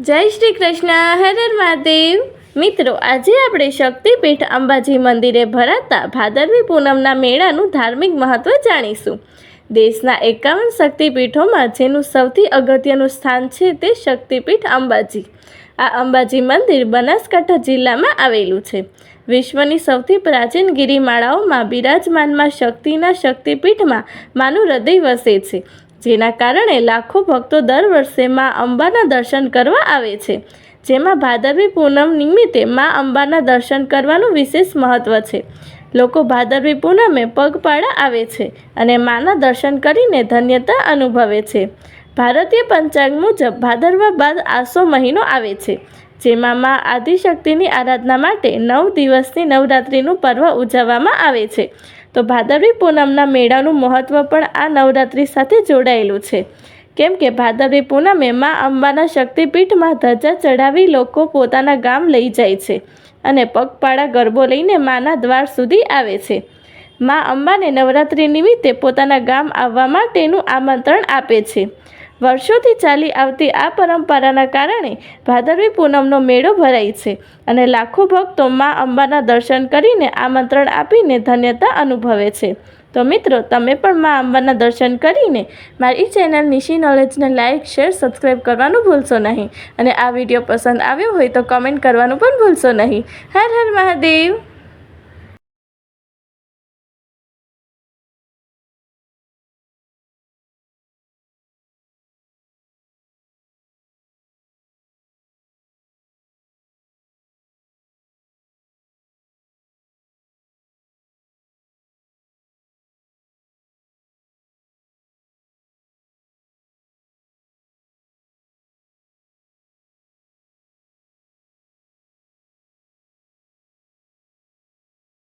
જય શ્રી કૃષ્ણ, હર મહાદેવ. મિત્રો, આજે આપણે શક્તિપીઠ અંબાજી મંદિરે ભરાતા ભાદરવી પૂનમના મેળાનું ધાર્મિક મહત્વ જાણીશું. દેશના એકાવન શક્તિપીઠોમાં જેનું સૌથી અગત્યનું સ્થાન છે તે શક્તિપીઠ અંબાજી. આ અંબાજી મંદિર બનાસકાંઠા જિલ્લામાં આવેલું છે. વિશ્વની સૌથી પ્રાચીન ગિરિમાળાઓમાં બિરાજમાનમાં શક્તિના શક્તિપીઠમાં માનું હૃદય વસે છે. જેના કારણે લાખો ભક્તો દર વર્ષે મા અંબાના દર્શન કરવા આવે છે. જેમાં ભાદરવી પૂનમ નિમિત્તે મા અંબાના દર્શન કરવાનું વિશેષ મહત્વ છે. લોકો ભાદરવી પૂનમે પગપાળા આવે છે અને માના દર્શન કરીને ધન્યતા અનુભવે છે. ભારતીય પંચાંગ મુજબ ભાદરવા બાદ આસો મહિનો આવે છે, જેમાં મા આદિશક્તિની આરાધના માટે નવ દિવસની નવરાત્રિનું પર્વ ઉજવવામાં આવે છે. તો ભાદરવી પૂનમના મેળાનું મહત્ત્વ પણ આ નવરાત્રિ સાથે જોડાયેલું છે. કેમ કે ભાદરવી પૂનમે મા અંબાના શક્તિપીઠમાં ધજા ચડાવી લોકો પોતાના ગામ લઈ જાય છે અને પગપાળા ગરબો લઈને માના દ્વાર સુધી આવે છે. મા અંબાને નવરાત્રિ નિમિત્તે પોતાના ગામ આવવા માટેનું આમંત્રણ આપે છે. વર્ષોથી ચાલી આવતી આ પરંપરાના કારણે ભાદરવી પૂનમનો મેળો ભરાય છે અને લાખો ભક્તો મા અંબાના દર્શન કરીને આમંત્રણ આપીને ધન્યતા અનુભવે છે. તો મિત્રો, તમે પણ મા અંબાના દર્શન કરીને મારી ચેનલ નિશી નોલેજને લાઇક શેર સબસ્ક્રાઈબ કરવાનું ભૂલશો નહીં અને આ વીડિયો પસંદ આવ્યો હોય તો કમેન્ટ કરવાનું પણ ભૂલશો નહીં. હર હર મહાદેવ!